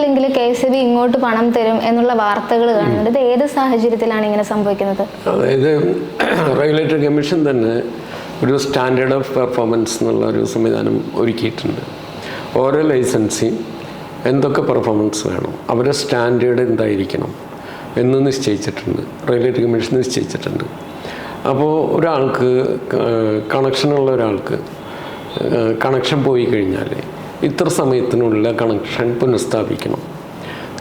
കൊടുത്തില്ലെങ്കിൽ K S B ഇങ്ങോട്ട് പണം തരും എന്നുള്ള വാർത്തകൾ കാണുന്നുണ്ട്. ഇത് ഏത് സാഹചര്യത്തിലാണ് ഇങ്ങനെ സംഭവിക്കുന്നത്? അതായത് റെഗുലേറ്ററി കമ്മീഷൻ തന്നെ ഒരു സ്റ്റാൻഡേർഡ് ഓഫ് പെർഫോമൻസ് എന്നുള്ള ഒരു സംവിധാനം ഒരുക്കിയിട്ടുണ്ട്. ഓരോ ലൈസൻസിയും എന്തൊക്കെ പെർഫോമൻസ് വേണം അവരുടെ സ്റ്റാൻഡേർഡ് എന്തായിരിക്കണം എന്ന് നിശ്ചയിച്ചിട്ടുണ്ട്. റെഗുലേറ്ററി കമ്മീഷൻ നിശ്ചയിച്ചിട്ടുണ്ട്. അപ്പോൾ ഒരാൾക്ക് കണക്ഷനുള്ള ഒരാൾക്ക് കണക്ഷൻ പോയി കഴിഞ്ഞാൽ ഇത്ര സമയത്തിനുള്ള കണക്ഷൻ പുനഃസ്ഥാപിക്കണം.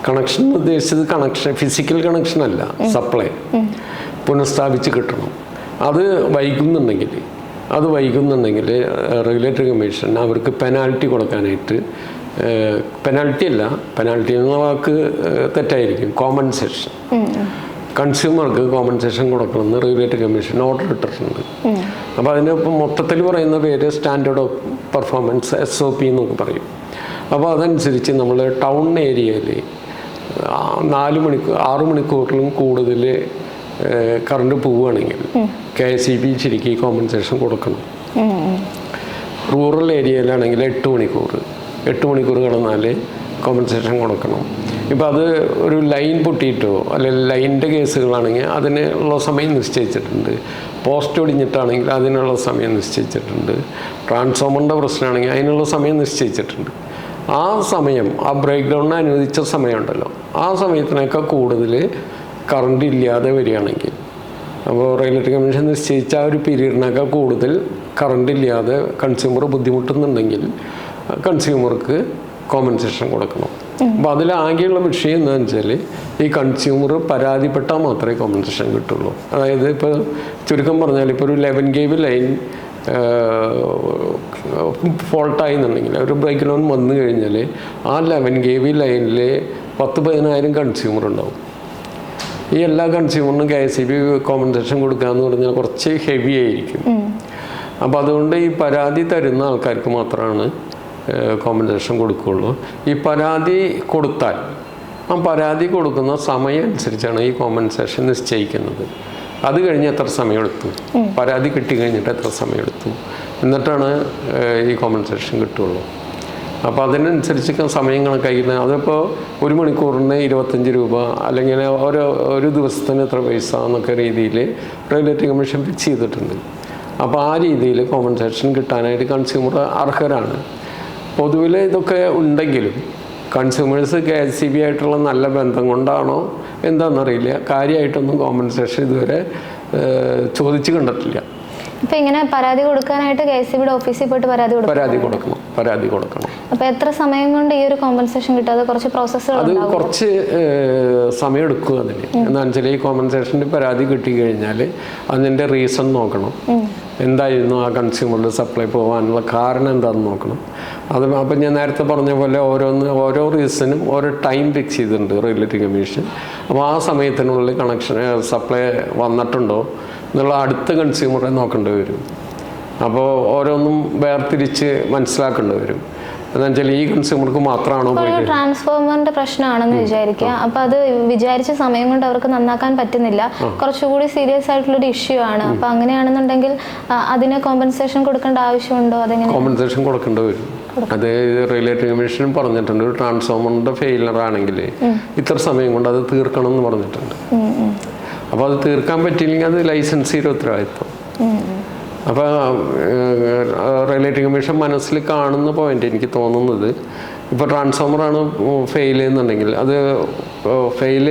കണക്ഷൻ ഉദ്ദേശിച്ചത് കണക്ഷൻ ഫിസിക്കൽ കണക്ഷൻ അല്ല സപ്ലൈ പുനഃസ്ഥാപിച്ച് കിട്ടണം. അത് വൈകുന്നുണ്ടെങ്കിൽ അത് വൈകുന്നുണ്ടെങ്കിൽ റെഗുലേറ്ററി കമ്മീഷൻ അവർക്ക് പെനാൽറ്റി കൊടുക്കാനായിട്ട് പെനാൽറ്റി അല്ല പെനാൽറ്റി എന്ന വാക്ക് തെറ്റായിരിക്കും കോമ്പൻസേഷൻ കൺസ്യൂമർക്ക് കോമ്പൻസേഷൻ കൊടുക്കണമെന്ന് റെഗുലേറ്ററി കമ്മീഷൻ ഓർഡർ ഇട്ടിട്ടുണ്ട്. അപ്പോൾ അതിനൊപ്പം മൊത്തത്തിൽ പറയുന്ന പേര് standard of performance S O P എന്നൊക്കെ പറയും. അപ്പോൾ അതനുസരിച്ച് നമ്മൾ ടൗൺ ഏരിയയിൽ നാല് മണിക്കൂർ ആറു മണിക്കൂറിലും കൂടുതൽ കറണ്ട് പോവുകയാണെങ്കിൽ കെ എസ് ഇ ബി ശരിക്കും കോമ്പൻസേഷൻ കൊടുക്കണം. റൂറൽ ഏരിയയിലാണെങ്കിൽ എട്ട് മണിക്കൂർ എട്ട് മണിക്കൂർ കിടന്നാൽ കോമ്പൻസേഷൻ കൊടുക്കണം. ഇപ്പം അത് ഒരു ലൈൻ പൊട്ടിയിട്ടോ അല്ലെങ്കിൽ ലൈനിന്റെ കേസുകളാണെങ്കിൽ അതിന് ഉള്ള സമയം നിശ്ചയിച്ചിട്ടുണ്ട്. പോസ്റ്റ് ഒടിഞ്ഞിട്ടാണെങ്കിൽ അതിനുള്ള സമയം നിശ്ചയിച്ചിട്ടുണ്ട്. ട്രാൻസ്ഫോമറിന്റെ പ്രശ്നമാണെങ്കിൽ അതിനുള്ള സമയം നിശ്ചയിച്ചിട്ടുണ്ട്. ആ സമയം ആ ബ്രേക്ക് ഡൗണിന് അനുവദിച്ച സമയമുണ്ടല്ലോ. ആ സമയത്തിനൊക്കെ കൂടുതൽ കറണ്ട് ഇല്ലാതെ വരികയാണെങ്കിൽ. അപ്പോൾ റെഗുലേറ്ററി കമ്മീഷൻ നിശ്ചയിച്ച ആ ഒരു പീരീഡിനൊക്കെ കൂടുതൽ കറണ്ട് ഇല്ലാതെ കൺസ്യൂമർ ബുദ്ധിമുട്ടുന്നുണ്ടെങ്കിൽ കൺസ്യൂമർക്ക് കോമ്പൻസേഷൻ കൊടുക്കണം. അപ്പോൾ അതിലാകെയുള്ള വിഷയം എന്താണെന്ന് വെച്ചാൽ ഈ കൺസ്യൂമർ പരാതിപ്പെട്ടാൽ മാത്രമേ കോമ്പൻസേഷൻ കിട്ടുള്ളൂ. അതായത് ഇപ്പോൾ ചുരുക്കം പറഞ്ഞാൽ ഇപ്പോൾ ഒരു ലെവൻ ഗേവ് ലൈൻ ഫോൾട്ടായി എന്നുണ്ടെങ്കിൽ ഒരു ബ്രേക്ക് ഡൗൺ വന്നു കഴിഞ്ഞാൽ ആ ലെവൻ ഗേവ് ലൈനിൽ പത്ത് പതിനായിരം കൺസ്യൂമർ ഉണ്ടാവും. ഈ എല്ലാ കൺസ്യൂമറിനും K S E B compensation കൊടുക്കുക എന്ന് പറഞ്ഞാൽ കുറച്ച് ഹെവി ആയിരിക്കും. അപ്പോൾ അതുകൊണ്ട് ഈ പരാതി തരുന്ന ആൾക്കാർക്ക് മാത്രമാണ് കോമ്പൻസേഷൻ കൊടുക്കുകയുള്ളൂ. ഈ പരാതി കൊടുത്താൽ ആ പരാതി കൊടുക്കുന്ന സമയം അനുസരിച്ചാണ് ഈ കോമ്പൻസേഷൻ നിശ്ചയിക്കുന്നത്. അത് കഴിഞ്ഞ് എത്ര സമയമെടുത്തു? പരാതി കിട്ടി കഴിഞ്ഞിട്ട് എത്ര സമയമെടുത്തു? എന്നിട്ടാണ് ഈ കോമ്പൻസേഷൻ കിട്ടുള്ളൂ അപ്പോൾ അതിനനുസരിച്ച് സമയം കണക്കാക്കുന്നത് അതിപ്പോൾ ഒരു മണിക്കൂറിന് ഇരുപത്തഞ്ച് രൂപ അല്ലെങ്കിൽ ഓരോ ഒരു ദിവസത്തിന് എത്ര പൈസ എന്നൊക്കെ രീതിയിൽ റെഗുലേറ്ററി കമ്മീഷൻ ഫിക്സ് ചെയ്തിട്ടുണ്ട്. അപ്പോൾ ആ രീതിയിൽ കോമ്പൻസേഷൻ കിട്ടാനായിട്ട് കൺസ്യൂമർ അർഹരാണ്. പൊതുവിൽ ഇതൊക്കെ ഉണ്ടെങ്കിലും consumers K S C B ആയിട്ടുള്ള നല്ല ബന്ധം കൊണ്ടാണോ എന്താണെന്നറിയില്ല കാര്യമായിട്ടൊന്നും കോമ്പൻസേഷൻ ഇതുവരെ ചോദിച്ചു കണ്ടിട്ടില്ല. ഇപ്പൊ ഇങ്ങനെ പരാതി കൊടുക്കാനായിട്ട് കെ എസ് ബിയുടെ ഓഫീസിൽ പോയിട്ട് പരാതി കൊടുക്കും പരാതി കൊടുക്കണം പരാതി കൊടുക്കണം. അപ്പൊ എത്ര സമയം കൊണ്ട് ഈ ഒരു കോമ്പൻസേഷൻ കിട്ടും? അത് കുറച്ച് പ്രോസസ്സുകൾ അത് കുറച്ച് സമയം എടുക്കുക അതിന്. എന്താണെന്ന് വെച്ചാൽ ഈ കോമ്പൻസേഷന്റെ പരാതി കിട്ടി കഴിഞ്ഞാൽ അതിന്റെ റീസൺ നോക്കണം എന്തായിരുന്നു ആ കൺസ്യൂമറിന്റെ സപ്ലൈ പോകാനുള്ള കാരണം എന്താണെന്ന് നോക്കണം. അത് അപ്പം ഞാൻ നേരത്തെ പറഞ്ഞ പോലെ ഓരോന്ന് ഓരോ റീസണും ഓരോ ടൈം ഫിക്സ് ചെയ്തിട്ടുണ്ട് റെഗുലേറ്ററി കമ്മീഷൻ. അപ്പോൾ ആ സമയത്തിനുള്ളിൽ കണക്ഷൻ സപ്ലൈ വന്നിട്ടുണ്ടോ എന്നുള്ള അടുത്ത കൺസ്യൂമറെ നോക്കേണ്ടി വരും. അപ്പോൾ ഓരോന്നും വേർതിരിച്ച് മനസ്സിലാക്കേണ്ടി വരും. എന്താ വെച്ചാൽ ഈ കൺസ്യൂമർക്ക് മാത്രമാണോ ട്രാൻസ്ഫോമറിന്റെ പ്രശ്നമാണെന്ന് വിചാരിക്കുക. അപ്പൊ അത് വിചാരിച്ച സമയം കൊണ്ട് അവർക്ക് നന്നാക്കാൻ പറ്റുന്നില്ല. കുറച്ചുകൂടി സീരിയസ് ആയിട്ടുള്ള ഒരു ഇഷ്യൂ ആണ് അപ്പൊ അങ്ങനെയാണെന്നുണ്ടെങ്കിൽ അതിന് കോമ്പൻസേഷൻ കൊടുക്കേണ്ട ആവശ്യമുണ്ടോ? അതെങ്ങനെ? കോമ്പൻസേഷൻ കൊടുക്കേണ്ടി വരും. അത് റെഗുലേറ്ററി കമ്മീഷൻ പറഞ്ഞിട്ടുണ്ട്. ഒരു ട്രാൻസ്ഫോമറിന്റെ ഫെയിലർ ആണെങ്കിൽ ഇത്ര സമയം കൊണ്ട് അത് തീർക്കണം എന്ന് പറഞ്ഞിട്ടുണ്ട്. അപ്പോൾ അത് തീർക്കാൻ പറ്റിയില്ലെങ്കിൽ അത് ലൈസൻസിയുടെ ഉത്തരവാദിത്വം. അപ്പോൾ റെഗുലേറ്ററി കമ്മീഷൻ മനസ്സിൽ കാണുന്ന പോയിന്റ് എനിക്ക് തോന്നുന്നത്. ഇപ്പോൾ ട്രാൻസ്ഫോമറാണ് ഫെയിൽ ചെയ്യുന്നുണ്ടെങ്കിൽ അത് ഫെയിൽ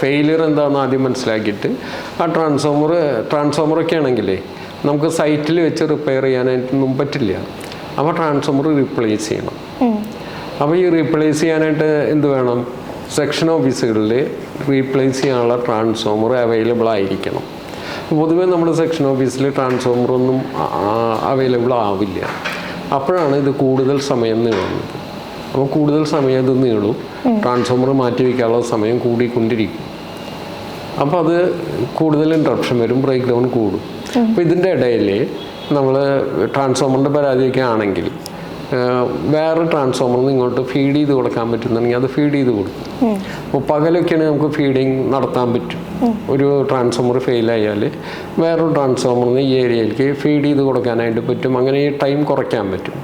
ഫെയിലിയർ എന്താണെന്ന് ആദ്യം മനസ്സിലാക്കിയിട്ട് ആ ട്രാൻസ്ഫോമർ ട്രാൻസ്ഫോമറൊക്കെ ആണെങ്കിലേ നമുക്ക് സൈറ്റിൽ വെച്ച് റിപ്പയർ ചെയ്യാനായിട്ടൊന്നും പറ്റില്ല. അപ്പോൾ ട്രാൻസ്ഫോമർ റീപ്ലേസ് ചെയ്യണം. അപ്പോൾ ഈ റീപ്ലേസ് ചെയ്യാനായിട്ട് എന്ത് വേണം? സെക്ഷൻ ഓഫീസുകളിൽ റീപ്ലേസ് ചെയ്യാനുള്ള ട്രാൻസ്ഫോമർ അവൈലബിൾ ആയിരിക്കണം. പൊതുവെ നമ്മുടെ സെക്ഷൻ ഓഫീസിൽ ട്രാൻസ്ഫോമറൊന്നും അവൈലബിൾ ആവില്ല. അപ്പോഴാണ് ഇത് കൂടുതൽ സമയം നീളുന്നത്. അപ്പോൾ കൂടുതൽ സമയം ഇത് നീളും. ട്രാൻസ്ഫോമർ മാറ്റി വയ്ക്കാനുള്ള സമയം കൂടിക്കൊണ്ടിരിക്കും. അപ്പോൾ അത് കൂടുതൽ ഇൻട്രപ്ഷൻ വരും ബ്രേക്ക് ഡൗൺ കൂടും. അപ്പോൾ ഇതിന്റെ ഇടയിൽ നമ്മൾ ട്രാൻസ്ഫോമറിന്റെ പരാതിയൊക്കെ ആണെങ്കിൽ വേറെ ട്രാൻസ്ഫോമറിൽ ഇങ്ങോട്ട് ഫീഡ് ചെയ്ത് കൊടുക്കാൻ പറ്റുന്നുണ്ടെങ്കിൽ അത് ഫീഡ് ചെയ്ത് കൊടുക്കും. അപ്പോൾ പകലൊക്കെയാണ് നമുക്ക് ഫീഡിങ് നടത്താൻ പറ്റും. ഒരു ട്രാൻസ്ഫോമർ ഫെയിലായാൽ വേറൊരു ട്രാൻസ്ഫോമറിന് ഈ ഏരിയയിലേക്ക് ഫീഡ് ചെയ്ത് കൊടുക്കാനായിട്ട് പറ്റും. അങ്ങനെ ഈ ടൈം കുറയ്ക്കാൻ പറ്റും.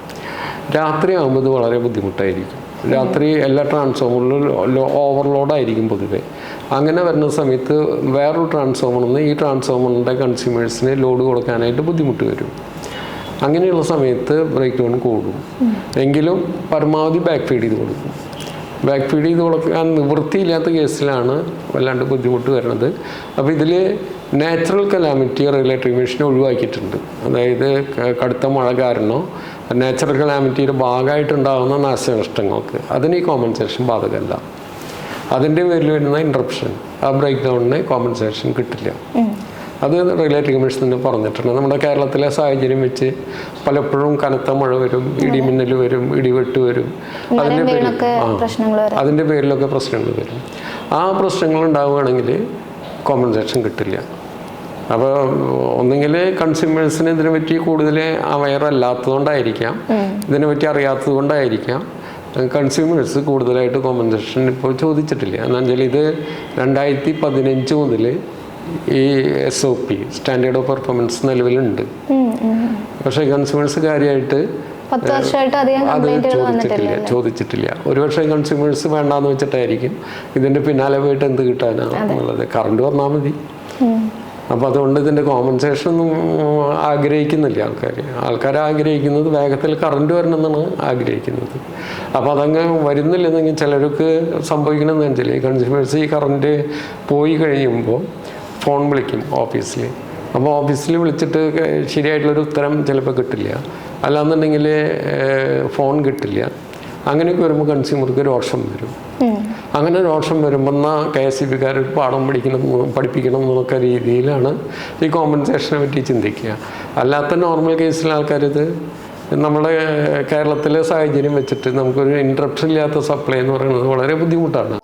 രാത്രി ആകുമ്പോൾ ഇത് വളരെ ബുദ്ധിമുട്ടായിരിക്കും. രാത്രി എല്ലാ ട്രാൻസ്ഫോമറിലും ഓവർലോഡായിരിക്കും പൊതുവെ. അങ്ങനെ വരുന്ന സമയത്ത് വേറൊരു ട്രാൻസ്ഫോമറിൽ നിന്ന് ഈ ട്രാൻസ്ഫോമറിന്റെ കൺസ്യൂമേഴ്സിന് ലോഡ് കൊടുക്കാനായിട്ട് ബുദ്ധിമുട്ട് വരും. അങ്ങനെയുള്ള സമയത്ത് ബ്രേക്ക് ഡൗൺ കൂടും. എങ്കിലും പരമാവധി ബാക്ക് ഫീഡ് ചെയ്ത് കൊടുക്കും. ബാക്ക് ഫീഡ് ചെയ്ത് കൊടുക്കാൻ നിവൃത്തിയില്ലാത്ത കേസിലാണ് വല്ലാണ്ട് ബുദ്ധിമുട്ട് വരുന്നത്. അപ്പോൾ ഇതിൽ നാച്ചുറൽ കലാമിറ്റി റെഗുലേറ്ററി മെഷീൻ ഒഴിവാക്കിയിട്ടുണ്ട്. അതായത് കടുത്ത മഴ കാരണമോ നാച്ചുറൽ കലാമിറ്റിയുടെ ഭാഗമായിട്ടുണ്ടാകുന്ന നാശനഷ്ടങ്ങൾക്ക് അതിന് ഈ കോമ്പൻസേഷൻ ബാധകമല്ല. അതിന്റെ പേരിൽ വരുന്ന ഇൻട്രപ്ഷൻ ആ ബ്രേക്ക് ഡൗണിന് കോമ്പൻസേഷൻ കിട്ടില്ല. അത് റെഗുലേറ്ററി കമ്മീഷൻ തന്നെ പറഞ്ഞിട്ടുണ്ട്. നമ്മുടെ കേരളത്തിലെ സാഹചര്യം വെച്ച് പലപ്പോഴും കനത്ത മഴ വരും ഇടിമിന്നൽ വരും ഇടിവെട്ട് വരും. അതിന്റെ പേരിൽ അതിന്റെ പേരിലൊക്കെ പ്രശ്നങ്ങൾ വരും. ആ പ്രശ്നങ്ങൾ ഉണ്ടാവുകയാണെങ്കിൽ കോമ്പൻസേഷൻ കിട്ടില്ല. അപ്പോൾ ഒന്നുകിൽ കൺസ്യൂമേഴ്സിന് ഇതിനെ പറ്റി കൂടുതൽ അവയർ അല്ലാത്തതുകൊണ്ടായിരിക്കാം. ഇതിനെ പറ്റി അറിയാത്തത് കൊണ്ടായിരിക്കാം കൺസ്യൂമേഴ്സ് കൂടുതലായിട്ട് കോമ്പൻസേഷൻ ഇപ്പോൾ ചോദിച്ചിട്ടില്ല. എന്ന് വെച്ചാൽ ഇത് രണ്ടായിരത്തി പതിനഞ്ച് മുതൽ ഈ S O P standard of performance നിലവിലുണ്ട്. പക്ഷേ കൺസ്യൂമേഴ്സ് കാര്യമായിട്ട് അത് ചോദിച്ചിട്ടില്ല ചോദിച്ചിട്ടില്ല. ഒരുപക്ഷെ കൺസ്യൂമേഴ്സ് വേണ്ടാന്ന് വെച്ചിട്ടായിരിക്കും. ഇതിന്റെ പിന്നാലെ പോയിട്ട് എന്ത് കിട്ടാനാണ് എന്നുള്ളത് കറണ്ട് വന്നാൽ മതി. അപ്പോൾ അതുകൊണ്ട് ഇതിന്റെ കോമ്പൻസേഷൻ ഒന്നും ആഗ്രഹിക്കുന്നില്ല ആൾക്കാർ ആൾക്കാർ ആഗ്രഹിക്കുന്നത് വേഗത്തിൽ കറണ്ട് വരണം എന്നാണ് ആഗ്രഹിക്കുന്നത്. അപ്പോൾ അതങ്ങ് വരുന്നില്ലെന്നെങ്കിൽ ചിലർക്ക് സംഭവിക്കണമെന്ന് വെച്ചാൽ കൺസ്യൂമേഴ്സ് ഈ കറണ്ട് പോയി കഴിയുമ്പോൾ ഫോൺ വിളിക്കും ഓഫീസിൽ അപ്പോൾ ഓഫീസിൽ വിളിച്ചിട്ട് ശരിയായിട്ടുള്ളൊരു ഉത്തരം ചിലപ്പോൾ കിട്ടില്ല. അല്ലാന്നുണ്ടെങ്കിൽ ഫോൺ കിട്ടില്ല. അങ്ങനെയൊക്കെ വരുമ്പോൾ കൺസ്യൂമർക്ക് രോഷം വരും. അങ്ങനെ രോഷം വരുമ്പോൾ എന്നാൽ കെ എസ് സി ബിക്കാർ ഒരു പാഠം പഠിക്കണം പഠിപ്പിക്കണം എന്നൊക്കെ രീതിയിലാണ് ഈ കോമ്പൻസേഷനെ പറ്റി ചിന്തിക്കുക. അല്ലാത്ത നോർമൽ കേസിൽ ആൾക്കാരിത് നമ്മുടെ കേരളത്തിലെ സാഹചര്യം വെച്ചിട്ട് നമുക്കൊരു ഇൻട്രപ്ഷൻ ഇല്ലാത്ത സപ്ലൈ എന്ന് പറയുന്നത് വളരെ ബുദ്ധിമുട്ടാണ്.